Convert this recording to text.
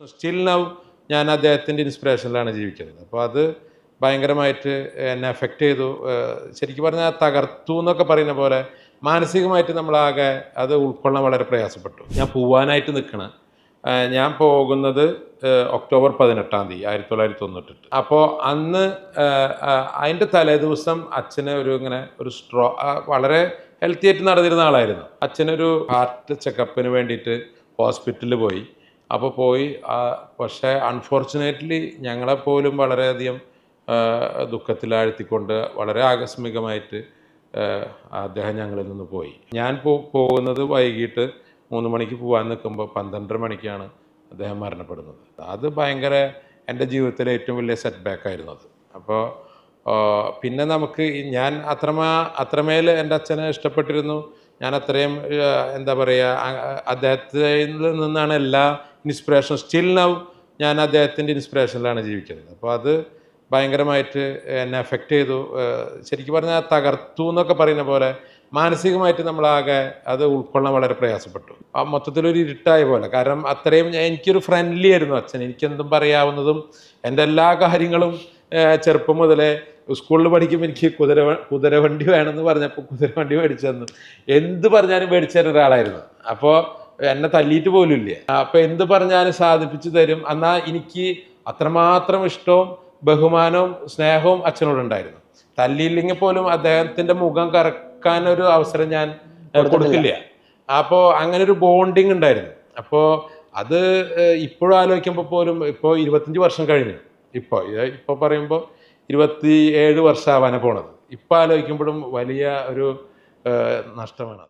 Still now ഞാൻ അദ്ദേഹത്തിന്റെ ഇൻസ്പിറേഷനിലാണ് ജീവിക്കുന്നത്. അപ്പോൾ അത് ഭയങ്കരമായിട്ട് എന്നെ എഫക്റ്റ് ചെയ്തു. ശരിക്കും പറഞ്ഞാൽ തകർത്തു എന്നൊക്കെ പറയുന്ന പോലെ മാനസികമായിട്ട് നമ്മളാകെ അത് ഉൾക്കൊള്ളാൻ വളരെ പ്രയാസപ്പെട്ടു. ഞാൻ പോവാനായിട്ട് നിൽക്കണം. ഞാൻ പോകുന്നത് ഒക്ടോബർ പതിനെട്ടാം തീയതി ആയിരത്തി തൊള്ളായിരത്തി തൊണ്ണൂറ്റെട്ട് അപ്പോൾ അന്ന് അതിന്റെ തലേ ദിവസം അച്ഛന് ഒരു ഇങ്ങനെ ഒരു സ്ട്രോ വളരെ ഹെൽത്തി ആയിട്ട് നടന്നിരുന്ന ആളായിരുന്നു. അച്ഛനൊരു ഹാർട്ട് ചെക്കപ്പിന് വേണ്ടിയിട്ട് ഹോസ്പിറ്റലിൽ പോയി. അപ്പോൾ പോയി. പക്ഷേ അൺഫോർച്ചുനേറ്റ്ലി ഞങ്ങളെപ്പോലും വളരെയധികം ദുഃഖത്തിലാഴ്ത്തിക്കൊണ്ട് വളരെ ആകസ്മികമായിട്ട് അദ്ദേഹം ഞങ്ങളിൽ നിന്ന് പോയി. ഞാൻ പോ പോകുന്നത് വൈകിട്ട് മൂന്ന് മണിക്ക് പോകാൻ നിൽക്കുമ്പോൾ പന്ത്രണ്ടര മണിക്കാണ് അദ്ദേഹം മരണപ്പെടുന്നത്. അത് ഭയങ്കര എന്റെ ജീവിതത്തിലെ ഏറ്റവും വലിയ സെറ്റ് ബാക്ക് ആയിരുന്നു അത്. അപ്പോൾ പിന്നെ നമുക്ക് ഞാൻ അത്രമാ അത്രമേൽ എന്റെ അച്ഛനെ ഇഷ്ടപ്പെട്ടിരുന്നു. ഞാൻ അത്രയും എന്താ പറയുക അദ്ദേഹത്തിൽ നിന്നാണ് എല്ലാ ഇൻസ്പിറേഷൻ സ്റ്റിൽ നൗ ഞാൻ അദ്ദേഹത്തിന്റെ ഇൻസ്പിറേഷനിലാണ് ജീവിക്കുന്നത്. അപ്പോൾ അത് ഭയങ്കരമായിട്ട് എന്നെ എഫക്റ്റ് ചെയ്തു. ശരിക്കും പറഞ്ഞാൽ തകർത്തു എന്നൊക്കെ പറയുന്ന പോലെ മാനസികമായിട്ട് നമ്മളാകെ അത് ഉൾക്കൊള്ളാൻ വളരെ പ്രയാസപ്പെട്ടു. ആ മൊത്തത്തിലൊരു ഇരുട്ടായ പോലെ. കാരണം അത്രയും എനിക്കൊരു ഫ്രണ്ട്ലി ആയിരുന്നു അച്ഛൻ. എനിക്കെന്തും പറയാവുന്നതും എന്റെ എല്ലാ കാര്യങ്ങളും ചെറുപ്പം മുതലേ സ്കൂളിൽ പഠിക്കുമ്പോൾ എനിക്ക് കുതിര കുതിരവണ്ടി വേണമെന്ന് പറഞ്ഞപ്പോൾ കുതിരവണ്ടി മേടിച്ചു തന്നു എന്ത് പറഞ്ഞാലും മേടിച്ചു തരുന്ന ഒരാളായിരുന്നു. അപ്പോൾ എന്നെ തല്ലിയിട്ട് പോലും ഇല്ല. അപ്പോൾ എന്ത് പറഞ്ഞാലും സാധിപ്പിച്ചു തരും. എന്നാൽ എനിക്ക് അത്രമാത്രം ഇഷ്ടവും ബഹുമാനവും സ്നേഹവും അച്ഛനോടുണ്ടായിരുന്നു തല്ലിയില്ലെങ്കിൽ പോലും അദ്ദേഹത്തിന്റെ മുഖം കറക്കാൻ ഒരു അവസരം ഞാൻ കൊടുക്കില്ല അപ്പോൾ അങ്ങനെ ഒരു ബോണ്ടിങ് ഉണ്ടായിരുന്നു. അപ്പോൾ അത് ഇപ്പോഴും ആലോചിക്കുമ്പോൾ പോലും ഇപ്പോൾ ഇരുപത്തഞ്ച് വർഷം കഴിഞ്ഞു. ഇപ്പോൾ ഇപ്പോൾ പറയുമ്പോൾ ഇരുപത്തി ഏഴ് വർഷമാവാനാണ് പോണത്. ഇപ്പോൾ ആലോചിക്കുമ്പോഴും വലിയ ഒരു നഷ്ടമാണ്